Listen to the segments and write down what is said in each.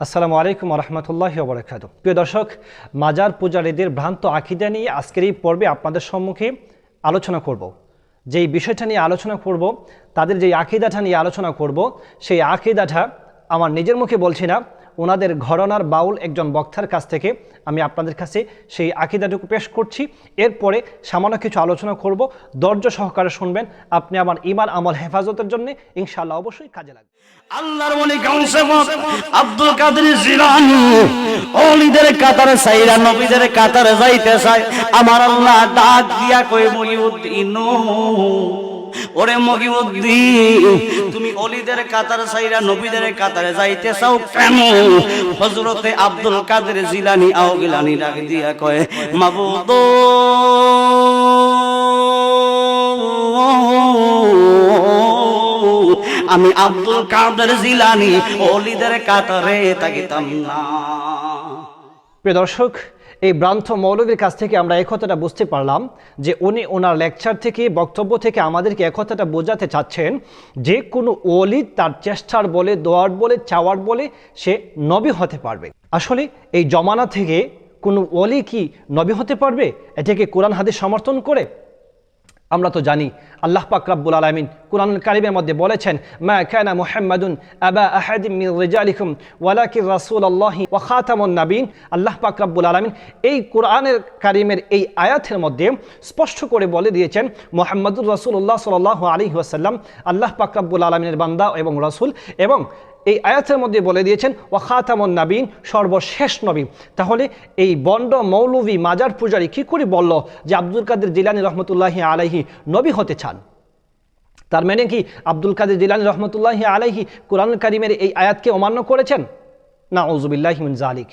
আসসালামু আলাইকুম রহমতুল্লাহ বরকাত প্রিয় দর্শক, মাজার পূজারীদের ভ্রান্ত আকিদা নিয়ে আজকের এই পর্বে আপনাদের সম্মুখে আলোচনা করব। যেই বিষয়টা নিয়ে আলোচনা করব, তাদের যেই আকিদাটা নিয়ে আলোচনা করব, সেই আকিদাটা আমার নিজের মুখে বলছি না ওনাদের ঘরনার বাউল একজন বক্তার কাছ থেকে আমি আপনাদের কাছে সেই আকিদাটুকু পেশ করছি। এরপরে সামান্য কিছু আলোচনা করব। ধৈর্য সহকারে শুনবেন। আপনি আমার ইমান আমল হেফাজতের জন্য ইনশাআল্লাহ অবশ্যই কাজে লাগবে। আল্লাহর ওলি গাউসে আব্দুল কাদের জিলানী। ওলিদের কাতারে সাইরা, নবীদের কাতারে যাইতে চায়। আমার আল্লাহ ডাক দিয়া কই মহিউদ্দিন ওরে মহিউদ্দিন তুমি অলিদের কাতার সাইরা নবীদের কাতারে যাইতে চাও কেন? হযরতে আব্দুল কাদের জিলানী আও গিলানি ডাক দিয়া কয়, মাবুদ, আমি আব্দুল কাদের জিলানি অলিদের কাতারে তাকিতাম না। প্রিয় দর্শক এই ভ্রান্ত মৌলবীর কাছ থেকে আমরা একথাটা বুঝতে পারলাম যে উনি ওনার লেকচার থেকে, বক্তব্য থেকে আমাদেরকে একথাটা বোঝাতে চাচ্ছেন যে কোনো ওলি তার চেষ্টার বলে, দোয়ার বলে, চাওয়ার বলে সে নবী হতে পারবে। আসলে এই জমানা থেকে কোনো ওলি কি নবী হতে পারবে? এটাকে কোরআন হাদিস সমর্থন করে? আমরা তো জানি, আল্লাহ পাক রাব্বুল আলামিন কুরআন কারিমের মধ্যে বলেছেন, মা কানা মুহাম্মাদুন আবা আহাদিম মিন রিজালিকুম, ওয়ালাকিন রাসূলুল্লাহি ওয়া খাতামুন নাবিয়িন। আল্লাহ পাক রাব্বুল আলামিন এই কুরআনের কারিমের এই আয়াতের মধ্যে স্পষ্ট করে বলে দিয়েছেন, মুহাম্মাদুর রাসূলুল্লাহ সাল্লাল্লাহু আলাইহি ওয়াসাল্লাম, আল্লাহ পাক রাব্বুল আলামিনের বান্দা এবং রাসূল এবং এই আয়াতের মধ্যে বলে দিয়েছেন ওয়াখাতামন নাবিন সর্বশেষ নবী। তাহলে এই বন্ড মৌলভি মাজার পূজারী কী করে বলল যে আব্দুল কাদের জিলানি রহমতুল্লাহি আলাইহি নবী হতে চান? তার মানে কি আব্দুল কাদের জিলানি রহমতুল্লাহি আলাইহি কোরআন করিমের এই আয়াতকে অমান্য করেছেন? না ওজুবিল্লাহিমিন জালিক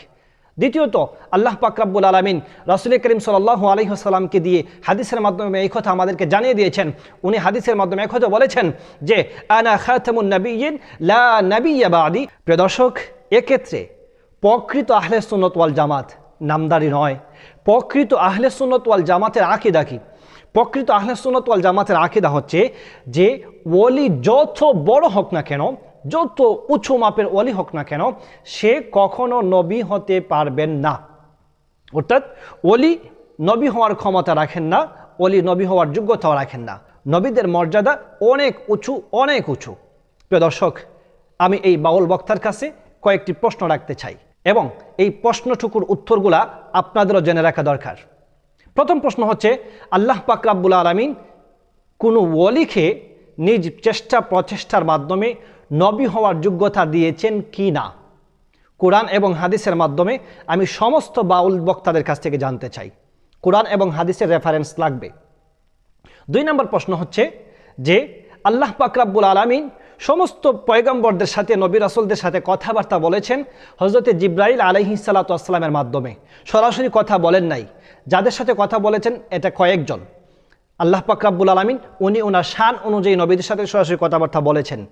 দ্বিতীয়ত, আল্লাহ পাকরাবুল আলমিন রাসুল করিম সাল্লাহ আলহিহাস্লামকে দিয়ে হাদিসের মাধ্যমে এই কথা আমাদেরকে জানিয়ে দিয়েছেন। উনি হাদিসের মাধ্যমে এই কথা বলেছেন যে, আনা খাতামুন নবীন লা নবীবাদি প্রিয় দর্শক, এক্ষেত্রে প্রকৃত আহলে সুন্নত ওয়াল জামাত নামদারি নয়। প্রকৃত আহলে সুন্নত ওয়াল জামাতের আকিদা কি? প্রকৃত আহলে সুন্নত ওয়াল জামাতের আকিদা হচ্ছে যে, ওলি যত বড় হোক না কেন যত উঁচু মাপের অলি হোক না কেন, সে কখনো নবী হতে পারবেন না। অর্থাৎ অলি নবী হওয়ার ক্ষমতা রাখেন না অলি নবী হওয়ার যোগ্যতাও রাখেন না। নবীদের মর্যাদা অনেক উঁচু অনেক উঁচু। প্রিয় দর্শক, আমি এই বাউল বক্তার কাছে কয়েকটি প্রশ্ন রাখতে চাই এবং এই প্রশ্নটুকুর উত্তরগুলা আপনাদেরও জেনে রাখা দরকার। প্রথম প্রশ্ন হচ্ছে, আল্লাহ পাক রাব্বুল আলমিন কোনো ওলিকে নিজ চেষ্টা প্রচেষ্টার মাধ্যমে নবী হওয়ার যোগ্যতা দিয়েছেন কি না? কোরআন এবং হাদিসের মাধ্যমে আমি সমস্ত বাউল বক্তাদের কাছ থেকে জানতে চাই। কোরআন এবং হাদিসের রেফারেন্স লাগবে। দুই নম্বর প্রশ্ন হচ্ছে যে, আল্লাহ পাকরাব্বুল আলমিন সমস্ত পয়গম্বরদের সাথে, নবী রাসুলদের সাথে কথাবার্তা বলেছেন হজরতে জিব্রাইল আলহি সাল্লাতামের মাধ্যমে। সরাসরি কথা বলেন নাই। যাদের সাথে কথা বলেছেন, এটা কয়েকজন। আল্লাহ পাকরাব্বুল আলমিন, উনি ওনার শান অনুযায়ী নবীদের সাথে সরাসরি কথাবার্তা বলেছেন।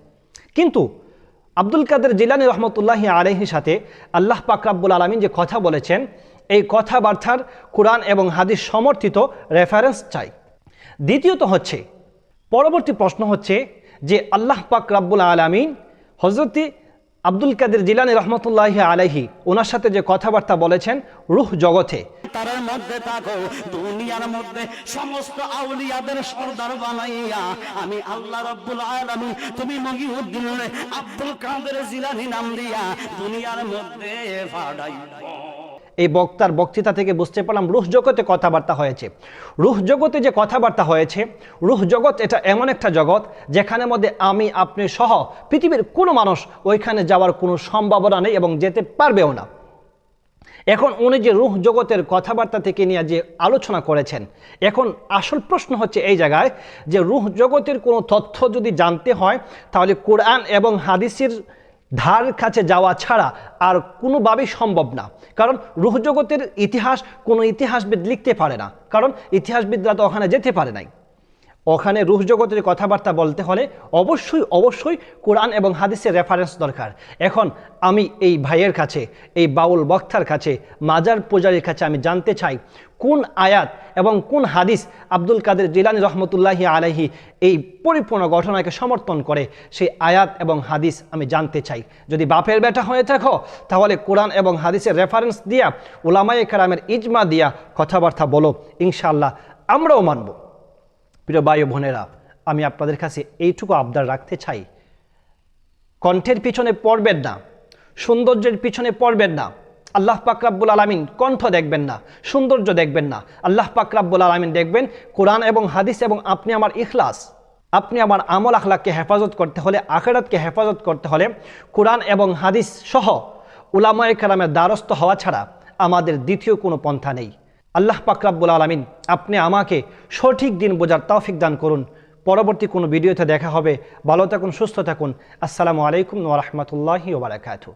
কিন্তু আব্দুল কাদের জিলানি রহমতুল্লাহি আলহির সাথে আল্লাহ পাকরাব্বুল আলমিন যে কথা বলেছেন, এই কথাবার্তার কোরআন এবং হাদিস সমর্থিত রেফারেন্স চাই। দ্বিতীয়ত হচ্ছে, পরবর্তী প্রশ্ন হচ্ছে যে আল্লাহ পাক রাব্বুল আলমিন হজরতি আব্দুল কাদের জিলানি রহমতুল্লাহ আলাইহি ওনার সাথে যে কথাবার্তা বলেছেন, রুহ জগতে। তার মধ্যে থাকো, দুনিয়ার মধ্যে সমস্ত আউলিয়াদের সর্দার বানাইয়া আমি আল্লাহ রব্বুল আলামিন, তুমি আব্দুল কাদের জিলানি নাম দিয়া দুনিয়ার মধ্যে এই বক্তার বক্তৃতা থেকে বুঝতে পারলাম রুহ জগতে কথাবার্তা হয়েছে। রুহ জগতে যে কথাবার্তা হয়েছে, রুহ জগৎ এটা এমন একটা জগৎ যেখানে মধ্যে আমি, আপনি সহ পৃথিবীর কোনো মানুষ ওইখানে যাওয়ার কোনো সম্ভাবনা নেই এবং যেতে পারবেও না। এখন উনি যে রুহ জগতের কথাবার্তা থেকে নিয়ে যে আলোচনা করেছেন, এখন আসল প্রশ্ন হচ্ছে এই জায়গায় যে রুহ জগতের কোনো তথ্য যদি জানতে হয়, তাহলে কোরআন এবং হাদিসের ধার কাছে যাওয়া ছাড়া আর কোনোভাবেই সম্ভব না। কারণ রুহজগতের ইতিহাস কোনো ইতিহাসবিদ লিখতে পারে না। কারণ ইতিহাসবিদরা তো ওখানে যেতে পারে নাই। ওখানে রুহ জগতের কথাবার্তা বলতে হলে অবশ্যই অবশ্যই কোরআন এবং হাদিসের রেফারেন্স দরকার। এখন আমি এই ভাইয়ের কাছে, এই বাউল বক্তার কাছে, মাজার পূজারীর কাছে আমি জানতে চাই, কোন আয়াত এবং কোন হাদিস আব্দুল কাদের জিলানি রহমতুল্লাহি আলাহি এই পরিপূর্ণ ঘটনাকে সমর্থন করে সেই আয়াত এবং হাদিস আমি জানতে চাই। যদি বাপের বেটা হয়ে থাকো, তাহলে কোরআন এবং হাদিসের রেফারেন্স দিয়া ওলামায়ে কারামের ইজমা দিয়া কথাবার্তা বলো ইনশাল্লাহ আমরাও মানব। প্রিয় ও বোনেরা, আমি আপনাদের কাছে এইটুকু আবদার রাখতে চাই। কণ্ঠের পিছনে পড়বেন না, সৌন্দর্যের পিছনে পড়বেন না। আল্লাহ পাকরাব্বুল আলমিন কণ্ঠ দেখবেন না, সৌন্দর্য দেখবেন না। আল্লাহ পাকরাব্বুল আলমিন দেখবেন, কোরআন এবং হাদিস এবং আপনি আমার ইখলাস, আপনি আমার আমল আখলাককে হেফাজত করতে হলে, আখেরাতকে হেফাজত করতে হলে কোরআন এবং হাদিস সহ উলামায়ে কালামের দ্বারস্থ হওয়া ছাড়া আমাদের দ্বিতীয় কোনো পন্থা নেই। আল্লাহ পাকরাব্বুল আলমিন আপনি আমাকে সঠিক দিন বোঝার তৌফিক দান করুন। পরবর্তী কোনো ভিডিওতে দেখা হবে। ভালো থাকুন, সুস্থ থাকুন। আসসালামু আলাইকুম ওরহমতুল্লাহি ওবরাকাতু